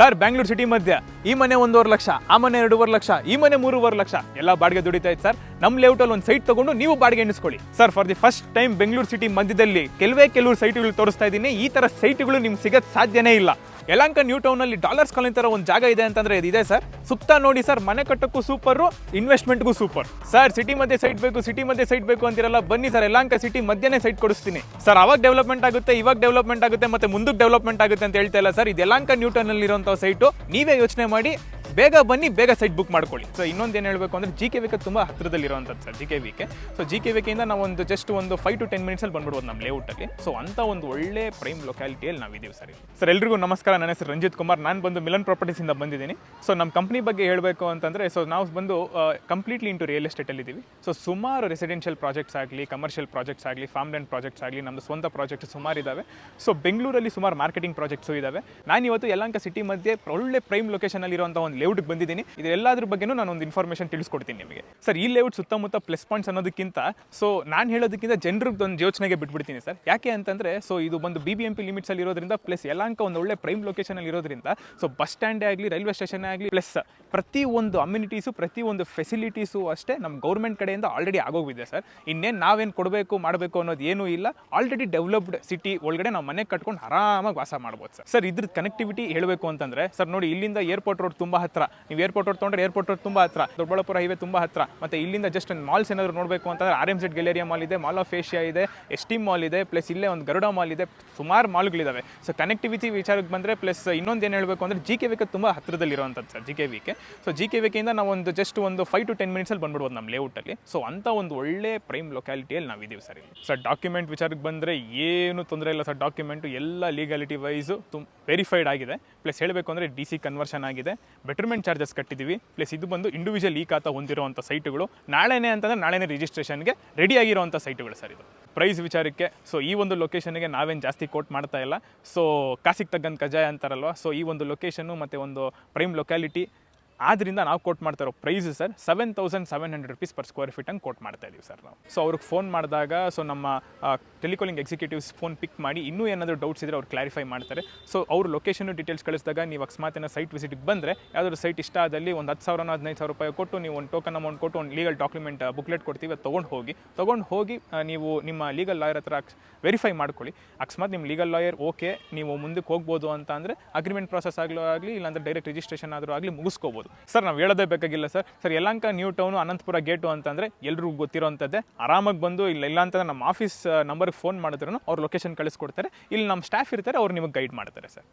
Sir, Bangalore city ಮಧ್ಯ. ಈ ಮನೆ ಒಂದೂವರೆ ಲಕ್ಷ, ಆ ಮನೆ ಎರಡೂವರೆ ಲಕ್ಷ, ಈ ಮನೆ ಮೂರುವರೆ ಲಕ್ಷ. ಎಲ್ಲ ಬಾಡಿಗೆ ದುಡಿತಾ ಇತ್ತು ಸರ್. ನಮ್ಮ ಲೇಔಟಲ್ಲಿ ಒಂದು ಸೈಟ್ ತಗೊಂಡು ನೀವು ಬಾಡಿಗೆ ಎಣಿಸ್ಕೊಳ್ಳಿ. Sir for the first time Bengaluru city ಮಧ್ಯದಲ್ಲಿ ಕೆಲವೇ ಕೆಲವು ಸೈಟ್ಗಳು ತೋರಿಸ್ತಾ ಇದ್ದೀನಿ. ಈ ಥರ ಸೈಟ್ಗಳು ನಿಮ್ಗೆ ಸಿಗೋದು ಸಾಧ್ಯನೇ ಇಲ್ಲ. ಯಲಂಕ ನ್ಯೂ ಟೌನಲ್ಲಿ ಡಾಲರ್ಸ್ ಕಾಲೋನಿ ತರ ಒಂದು ಜಾಗ ಇದೆ ಅಂತಂದ್ರೆ ಇದೆ ಸರ್. ಸುತ್ತ ನೋಡಿ ಸರ್, ಮನೆ ಕಟ್ಟಕ್ಕೂ ಸೂಪರು, ಇನ್ವೆಸ್ಟ್ಮೆಂಟ್ಗೂ ಸೂಪರ್. ಸರ್, ಸಿಟಿ ಮಧ್ಯೆ ಸೈಟ್ ಬೇಕು, ಸಿಟಿ ಮಧ್ಯೆ ಸೈಟ್ ಬೇಕು ಅಂತಿರಲ್ಲ, ಬನ್ನಿ ಸರ್, ಯಲಂಕ ಸಿಟಿ ಮಧ್ಯೆನೇ ಸೈಟ್ ಕೊಡಿಸ್ತೀನಿ. ಸರ್, ಅವಾಗ ಡೆವಲಪ್ಮೆಂಟ್ ಆಗುತ್ತೆ, ಇವಾಗ ಡೆವಲಪ್ಮೆಂಟ್ ಆಗುತ್ತೆ, ಮತ್ತೆ ಮುಂದಕ್ಕೆ ಡೆವಲಪ್ಮೆಂಟ್ ಆಗುತ್ತೆ ಅಂತ ಹೇಳ್ತಾ ಇಲ್ಲ ಸರ್. ಇದು ಯಲಾಂಕ ನ್ಯೂ ಟೌನಲ್ಲಿ ಇರುವಂಥ ಸೈಟು. ನೀವೇ ಯೋಚನೆ ಮಾಡಿ ಬೇಗ ಬನ್ನಿ, ಬೇಗ ಸೈಟ್ ಬುಕ್ ಮಾಡ್ಕೊಳ್ಳಿ. ಸೊ ಇನ್ನೊಂದು ಏನು ಹೇಳಬೇಕು ಅಂದರೆ ಜಿ ಕೆ ವಿಕೆ ತುಂಬ ಹತ್ತಿರದಲ್ಲಿರುವಂಥದ್ದು sir G K VK so G K ವಿಕೆಯಿಂದ ನಾವು ಒಂದು ಜಸ್ಟ್ ಒಂದು ಫೈವ್ ಟು ಟೆನ್ ಮಿನಿಟ್ಸಲ್ಲಿ ಬಂದ್ಬಿಡ್ಬೋದು ನಮ್ಮ ಲೇಔಟಲ್ಲಿ ಸೊ ಅಂತ ಒಂದು ಒಳ್ಳೆ ಪ್ರೈಮ್ ಲೊಕ್ಯಾಲಿಟಿಯಲ್ಲಿ ನಾವಿದ್ದೀವಿ ಸರ್. ಸರ್ ಎಲ್ರಿಗೂ ನಮಸ್ಕಾರ. ನನ್ನ ಹೆಸರು ರಂಜಿತ್ ಕುಮಾರ್. ನಾನು ಬಂದು ಮಿಲನ್ ಪ್ರಾಪರ್ಟೀಸಿಂದ ಬಂದಿದ್ದೀನಿ. ಸೊ ನಮ್ಮ ಕಂಪ್ನಿ ಬಗ್ಗೆ ಹೇಳಬೇಕು ಅಂತಂದರೆ ಸೊ ನಾವು ಬಂದು ಕಂಪ್ಲೀಟ್ಲಿ ಇಂಟು ರಿಯಲ್ ಎಸ್ಟೇಟಲ್ಲಿ ಇದ್ದೀವಿ ಸೊ ಸುಮಾರು ರೆಸಿಡೆನ್ಷಿಯಲ್ ಪ್ರಾಜೆಕ್ಟ್ಸ್ ಆಗಲಿ ಕಮರ್ಷಿಯಲ್ ಪ್ರಾಜೆಕ್ಟ್ಸ್ ಆಗಲಿ ಫಾರ್ಮ್ ಲ್ಯಾಂಡ್ ಪ್ರಾಜೆಕ್ಟ್ಸ್ ಆಗಲಿ ನಮ್ಮದು ಸ್ವಂತ ಪ್ರಾಜೆಕ್ಟ್ ಸುಮಾರು ಇದ್ದಾವೆ ಸೊ ಬೆಂಗಳೂರಲ್ಲಿ ಸುಮಾರು ಮಾರ್ಕೆಟಿಂಗ್ ಪ್ರಾಜೆಕ್ಟ್ಸು ಇದ್ದಾವೆ ನಾನು ಇವತ್ತು ಯಲಂಕ ಸಿಟಿ ಮಧ್ಯೆ ಒಳ್ಳೆ ಪ್ರೈಮ್ ಲೊಕೇಶನಲ್ಲಿರುವಂಥ ಒಂದು ಲೇಔಟ್ಗೆ ಬಂದಿದ್ದೀನಿ. ಇದೆಲ್ಲದ್ರ ಬಗ್ಗೆನೂ ನಾನು ಒಂದು ಇನ್ಫಾರ್ಮೇಷನ್ ತಿಳಿಸ್ಕೊಡ್ತೀನಿ ನಿಮಗೆ. ಸರ್ ಈ ಲೇಔಟ್ ಸುತ್ತಮುತ್ತ ಪ್ಲಸ್ ಪಾಯಿಂಟ್ಸ್ ಅನ್ನೋದಕ್ಕಿಂತ ಸೊ ನಾನು ಹೇಳೋದಕ್ಕಿಂತ ಜನರಿಗೆ ಒಂದು ಯೋಚನೆಗೆ ಬಿಟ್ಬಿಡ್ತೀನಿ ಸರ್ ಯಾಕೆ ಅಂತಂದರೆ ಸೊ ಇದು ಬಂದು ಬಿ ಬಿ ಎಂ ಪಿ ಲಿಮಿಟ್ಸಲ್ಲಿ ಇರೋದ್ರಿಂದ ಪ್ಲಸ್ ಯಲಾಂಕ ಒಂದು ಒಳ್ಳೆ ಪ್ರೈಮ್ ಲೊಕೇಶನಲ್ಲಿ ಇರೋದ್ರಿಂದ ಸೊ ಬಸ್ ಸ್ಟ್ಯಾಂಡೇ ಆಗಲಿ ರೈಲ್ವೆ ಸ್ಟೇಷನ್ ಆಗಲಿ ಪ್ಲಸ್ ಪ್ರತಿ ಒಂದು ಅಮ್ಯುನಿಟೀಸು ಪ್ರತಿ ಒಂದು ಫೆಸಿಲಿಟೀಸು ಅಷ್ಟೇ ನಮ್ಮ ಗೌರ್ಮೆಂಟ್ ಕಡೆಯಿಂದ ಆಲ್ರೆಡಿ ಆಗೋಗಿದೆ ಸರ್ ಇನ್ನೇನು ನಾವೇನು ಕೊಡಬೇಕು, ಮಾಡಬೇಕು ಅನ್ನೋದು ಏನೂ ಇಲ್ಲ. ಆಲ್ರೆಡಿ ಡೆವಲಪ್ಡ್ ಸಿಟಿ ಒಳಗಡೆ ನಾವು ಮನೆ ಕಟ್ಕೊಂಡು ಆರಾಮಾಗಿ ವಾಸ ಮಾಡ್ಬೋದು ಸರ್ ಸರ್ ಇದ್ರ ಕನೆಕ್ಟಿವಿಟಿ ಹೇಳಬೇಕು ಅಂತಂದ್ರೆ ಸರ್ ನೋಡಿ, ಇಲ್ಲಿಂದ ಏರ್ಪೋರ್ಟ್ ರೋಡ್ ತುಂಬ ಹತ್ರ. ನೀವು ಏರ್ಪೋರ್ಟ್ ರೋಡ್ ತೊಗೊಂಡ್ರೆ ಏರ್ಪೋರ್ಟ್ ರೋಡ್ ತುಂಬ ಹತ್ರ. ದೊಡ್ಡಬಳ್ಳಾಪುರ ಹೈವೇ ತುಂಬ ಹತ್ರ. ಮತ್ತೆ ಇಲ್ಲಿಂದ ಜಸ್ಟ್ ಮಾಲ್ಸ್ ಏನಾದರೂ ನೋಡಬೇಕು ಅಂತಂದ್ರೆ R M Z Galleria mall ಇದೆ ಮಾಲ್ ಆಫ್ ಏಷ್ಯಾ ಇದೆ ಎಸ್ ಟಿ ಮಾಲ್ ಇದೆ ಪ್ಲಸ್ ಇಲ್ಲೇ ಒಂದು ಗರುಡ ಮಾಲ್ ಇದೆ. ಸುಮಾರು ಮಾಲ್ಗಳಿದ್ದಾವೆ ಸೊ ಕನೆಕ್ಟಿವಿಟಿ ವಿಚಾರಕ್ಕೆ ಬಂದರೆ ಪ್ಲಸ್ ಇನ್ನೊಂದು ಏನು ಹೇಳಬೇಕು ಅಂದರೆ ಜಿ ಕೆ ವಿಕೆ ತುಂಬ ಹತ್ತಿರದಲ್ಲಿರುವಂಥದ್ದು sir G K. VK so G K ವಿಕೆಯಿಂದ ನಾವು ಒಂದು ಜಸ್ಟ್ ಒಂದು ಫೈವ್ ಟು ಟೆನ್ ಮಿನಿಟ್ಸಲ್ಲಿ ಬಂದ್ಬಿಡ್ಬೋದು ನಮ್ಮ ಲೇಔಟಲ್ಲಿ ಸೊ ಅಂತ ಒಂದು ಒಳ್ಳೆ ಪ್ರೈಮ್ ಲೊಕ್ಯಾಲಿಟಿಯಲ್ಲಿ ನಾವಿದ್ದೀವಿ ಸರ್ ಇಲ್ಲಿ. ಸರ್ ಡಾಕ್ಯುಮೆಂಟ್ ವಿಚಾರಕ್ಕೆ ಬಂದರೆ ಏನು ತೊಂದರೆ ಇಲ್ಲ ಸರ್ ಡಾಕ್ಯುಮೆಂಟು ಎಲ್ಲ ಲೀಗಾಲಿಟಿ ವೈಸು ತುಂಬ ವೆರಿಫೈಡ್ ಆಗಿದೆ. ಪ್ಲಸ್ ಹೇಳಬೇಕು ಅಂದರೆ ಡಿ ಸಿ ಕನ್ವರ್ಷನ್ ಆಗಿದೆ. ಬೆಟರ್ಮೆಂಟ್ ಚಾರ್ಜಸ್ ಕಟ್ಟಿದ್ದೀವಿ ಪ್ಲಸ್ ಇದು ಬಂದು ಇಂಡಿವಿಜುವಲ್ ಈ ಖಾತಾ ಹೊಂದಿರುವಂಥ ಸೈಟುಗಳು ನಾಳೆನೇ ಅಂತಂದರೆ ನಾಳೆನೇ ರಿಜಿಸ್ಟ್ರೇಷನ್ಗೆ ರೆಡಿ ಆಗಿರುವಂಥ ಸೈಟ್ಗಳು ಸರ್ ಇದು. ಪ್ರೈಸ್ ವಿಚಾರಕ್ಕೆ ಸೊ ಈ ಒಂದು ಲೊಕೇಶನ್ಗೆ ನಾವೇನು ಜಾಸ್ತಿ ಕೋಟ್ ಮಾಡ್ತಾ ಇಲ್ಲ. ಸೊ ಕಾಸಿಗೆ ತಗ್ಗಂತ ಕಜಾಯ ಅಂತಾರಲ್ವ ಸೊ ಈ ಒಂದು ಲೊಕೇಶನ್ನು ಮತ್ತು ಒಂದು ಪ್ರೈಮ್ ಲೊಕ್ಯಾಲಿಟಿ ಆದ್ದರಿಂದ ನಾವು ಕೋಟ್ ಮಾಡ್ತಾ ಇರೋ price sir seven thousand seven hundred rupees per square feet ಅಂತ ಕೋಟ್ ಮಾಡ್ತಾ ಇದೀವಿ ಸರ್ ನಾವು. ಸೊ ಅವ್ರಿಗೆ ಫೋನ್ ಮಾಡಿದಾಗ ಸೊ ನಮ್ಮ ಟೆಲಿಕಾಲಿಂಗ್ ಎಕ್ಸಿಕ್ಯೂಟಿವ್ಸ್ ಫೋನ್ ಪಿಕ್ ಮಾಡಿ ಇನ್ನೂ ಏನಾದರೂ ಡೌಟ್ಸ್ ಇದ್ದರೆ ಅವ್ರು ಕ್ಲಾರಿಫೈ ಮಾಡ್ತಾರೆ. ಸೊ ಅವ್ರ ಲೊಕೇಶನ್ ಡೀಟೇಲ್ಸ್ ಕಳಿಸಿದಾಗ ನೀವು ಅಕಸ್ಮಾತ್ ಏನೋ ಸೈಟ್ ವಿಸಿಟ್ಗೆ ಬಂದರೆ ಯಾವ್ದಾದ್ರು ಸೈಟ್ ಇಷ್ಟ ಆದಲ್ಲಿ ಒಂದು ಹತ್ತು ಸಾವಿರನೋ ಹದಿನೈದು ಸಾವಿರ ರೂಪಾಯಿ ಕೊಟ್ಟು ನೀವು ಒಂದು ಟೋಕನ್ ಅಮೌಂಟ್ ಕೊಟ್ಟು ಒಂದು ಲೀಗಲ್ ಡಾಕ್ಯುಮೆಂಟ್ ಬುಕ್ಲೆಟ್ ಕೊಡ್ತೀವಿ, ಅದು ತೊಗೊಂಡು ಹೋಗಿ. ತೊಗೊಂಡು ಹೋಗಿ ನೀವು ನಿಮ್ಮ ಲೀಗಲ್ ಲಾಯರ್ ಹತ್ರ ವೆರಿಫೈ ಮಾಡ್ಕೊಳ್ಳಿ. ಅಕಸ್ಮಾತ್ ನಿಮ್ಮ ಲೀಗಲ್ ಲಾಯರ್ ಓಕೆ ನೀವು ಮುಂದಕ್ಕೆ ಹೋಗ್ಬೋದು ಅಂತ ಅಂದರೆ ಅಗ್ರಿಮೆಂಟ್ ಪ್ರಾಸೆಸ್ ಆಗಲೂ ಆಗಲಿ, ಇಲ್ಲಾಂದ್ರೆ ಡೈರೆಕ್ಟ್ ರಿಜಿಸ್ಟ್ರೇಷನ್ ಆದರೂ ಆಗಲಿ ಮುಗಿಸ್ಕೋಬೋದು. ಸರ್, ನಾವು ಹೇಳೋದೇ ಬೇಕಾಗಿಲ್ಲ sir. Sir Yelahanka new town Anantapura gate ಅಂತಂದರೆ ಎಲ್ರಿಗೂ ಗೊತ್ತಿರೋಂಥದ್ದೇ. ಆರಾಮಾಗಿ ಬಂದು ಇಲ್ಲ ಇಲ್ಲ ಅಂತಂದರೆ ನಮ್ಮ ಆಫೀಸ್ ನಂಬರ್ಗೆ ಫೋನ್ ಮಾಡಿದ್ರು ಅವ್ರು ಲೊಕೇಶನ್ ಕಳಿಸ್ಕೊಡ್ತಾರೆ ಇಲ್ಲಿ ನಮ್ಮ ಸ್ಟಾಫ್ ಇರ್ತಾರೆ, ಅವ್ರು ನಿಮಗೆ ಗೈಡ್ ಮಾಡ್ತಾರೆ ಸರ್.